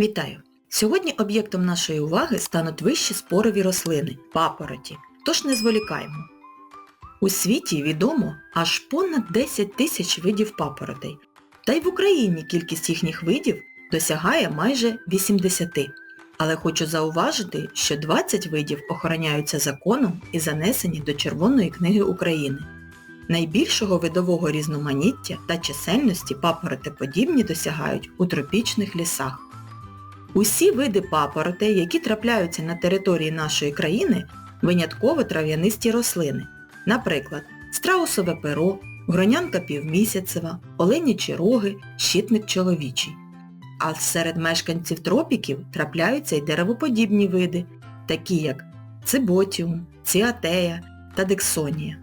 Вітаю! Сьогодні об'єктом нашої уваги стануть вищі спорові рослини – папороті. Тож не зволікаємо. У світі відомо аж понад 10 тисяч видів папоротей. Та й в Україні кількість їхніх видів досягає майже 80. Але хочу зауважити, що 20 видів охороняються законом і занесені до Червоної книги України. Найбільшого видового різноманіття та чисельності папоротеподібні досягають у тропічних лісах. Усі види папоротей, які трапляються на території нашої країни, винятково трав'янисті рослини. Наприклад, страусове перо, гронянка півмісяцева, оленячі роги, щитник чоловічий. А серед мешканців тропіків трапляються й деревоподібні види, такі як циботіум, ціатея та дексонія.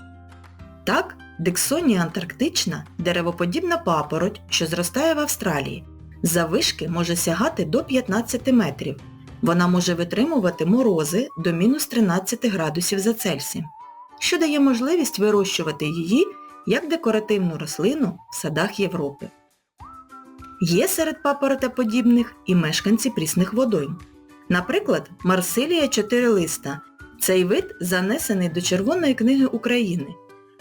Так, дексонія антарктична – деревоподібна папороть, що зростає в Австралії. Завишки може сягати до 15 метрів. Вона може витримувати морози до мінус 13 градусів за Цельсієм, що дає можливість вирощувати її як декоративну рослину в садах Європи. Є серед папоротеподібних і мешканці прісних водойм. Наприклад, Марсилія чотирилиста. Цей вид занесений до Червоної книги України.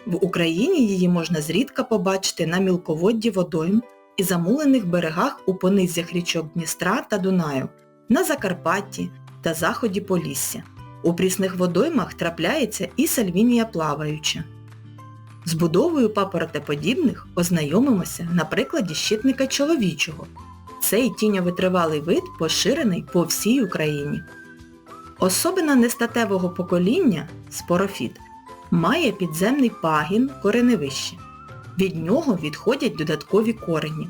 В Україні її можна зрідка побачити на мілководді водойм і замулених берегах у понизях річок Дністра та Дунаю, на Закарпатті та заході Полісся. У прісних водоймах трапляється і сальвінія плаваюча. З будовою папоротеподібних ознайомимося на прикладі щитника чоловічого. Цей тіньовитривалий вид поширений по всій Україні. Особина нестатевого покоління спорофіт має підземний пагін кореневище. Від нього відходять додаткові корені.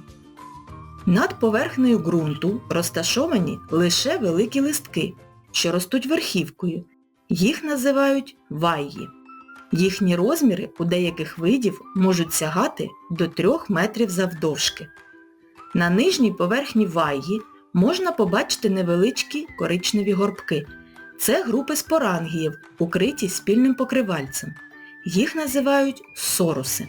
Над поверхнею ґрунту розташовані лише великі листки, що ростуть верхівкою. Їх називають вайї. Їхні розміри у деяких видів можуть сягати до 3 метрів завдовжки. На нижній поверхні вайї можна побачити невеличкі коричневі горбки. Це групи спорангіїв, укриті спільним покривальцем. Їх називають соруси.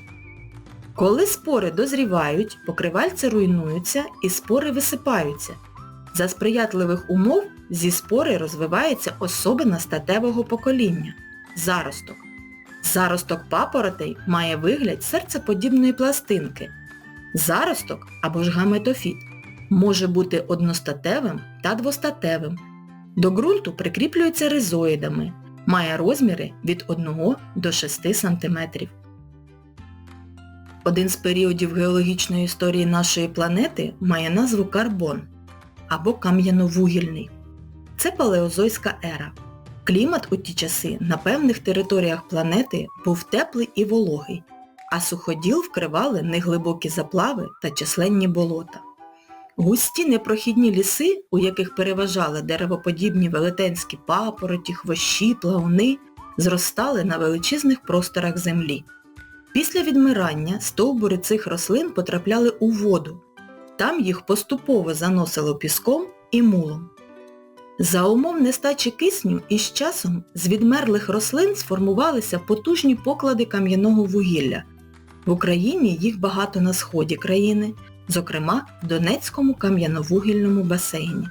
Коли спори дозрівають, покривальці руйнуються і спори висипаються. За сприятливих умов зі спори розвивається особина статевого покоління – заросток. Заросток папоротей має вигляд серцеподібної пластинки. Заросток або ж гаметофіт може бути одностатевим та двостатевим. До ґрунту прикріплюється ризоїдами, має розміри від 1 до 6 см. Один з періодів геологічної історії нашої планети має назву карбон або кам'яновугільний. Це палеозойська ера. Клімат у ті часи на певних територіях планети був теплий і вологий, а суходіл вкривали неглибокі заплави та численні болота. Густі непрохідні ліси, у яких переважали деревоподібні велетенські папороті, хвощі, плауни, зростали на величезних просторах землі. Після відмирання стовбури цих рослин потрапляли у воду. Там їх поступово заносило піском і мулом. За умов нестачі кисню із часом з відмерлих рослин сформувалися потужні поклади кам'яного вугілля. В Україні їх багато на сході країни, зокрема в Донецькому кам'яновугільному басейні.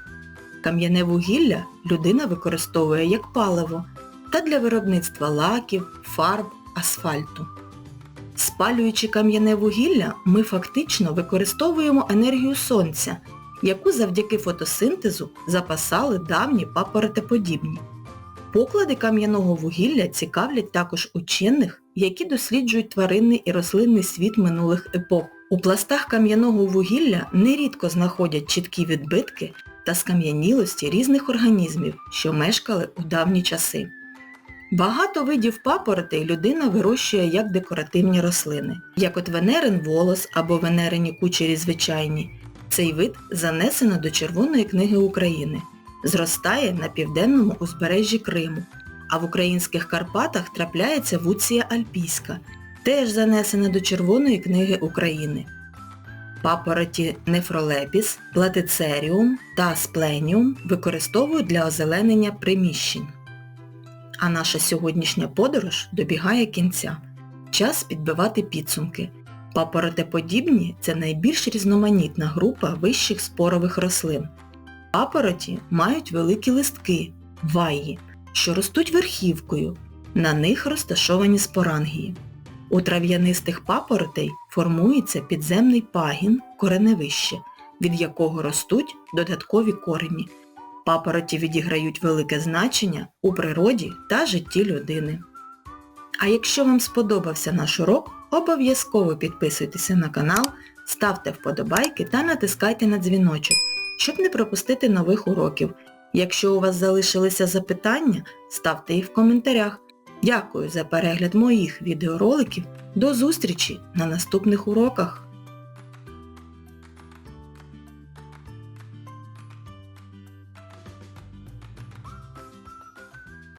Кам'яне вугілля людина використовує як паливо та для виробництва лаків, фарб, асфальту. Спалюючи кам'яне вугілля, ми фактично використовуємо енергію сонця, яку завдяки фотосинтезу запасали давні папоротеподібні. Поклади кам'яного вугілля цікавлять також учених, які досліджують тваринний і рослинний світ минулих епох. У пластах кам'яного вугілля нерідко знаходять чіткі відбитки та скам'янілості різних організмів, що мешкали у давні часи. Багато видів папоротей людина вирощує як декоративні рослини, як от венерин волос або венерині кучері звичайні. Цей вид занесено до Червоної книги України. Зростає на південному узбережжі Криму, а в українських Карпатах трапляється вуція альпійська, теж занесена до Червоної книги України. Папороті нефролепіс, платицеріум та спленіум використовують для озеленення приміщень. А наша сьогоднішня подорож добігає кінця. Час підбивати підсумки. Папоротеподібні – це найбільш різноманітна група вищих спорових рослин. Папороті мають великі листки, ваї, що ростуть верхівкою. На них розташовані спорангії. У трав'янистих папоротей формується підземний пагін, кореневище, від якого ростуть додаткові корені. Папороті відіграють велике значення у природі та житті людини. А якщо вам сподобався наш урок, обов'язково підписуйтеся на канал, ставте вподобайки та натискайте на дзвіночок, щоб не пропустити нових уроків. Якщо у вас залишилися запитання, ставте їх в коментарях. Дякую за перегляд моїх відеороликів. До зустрічі на наступних уроках!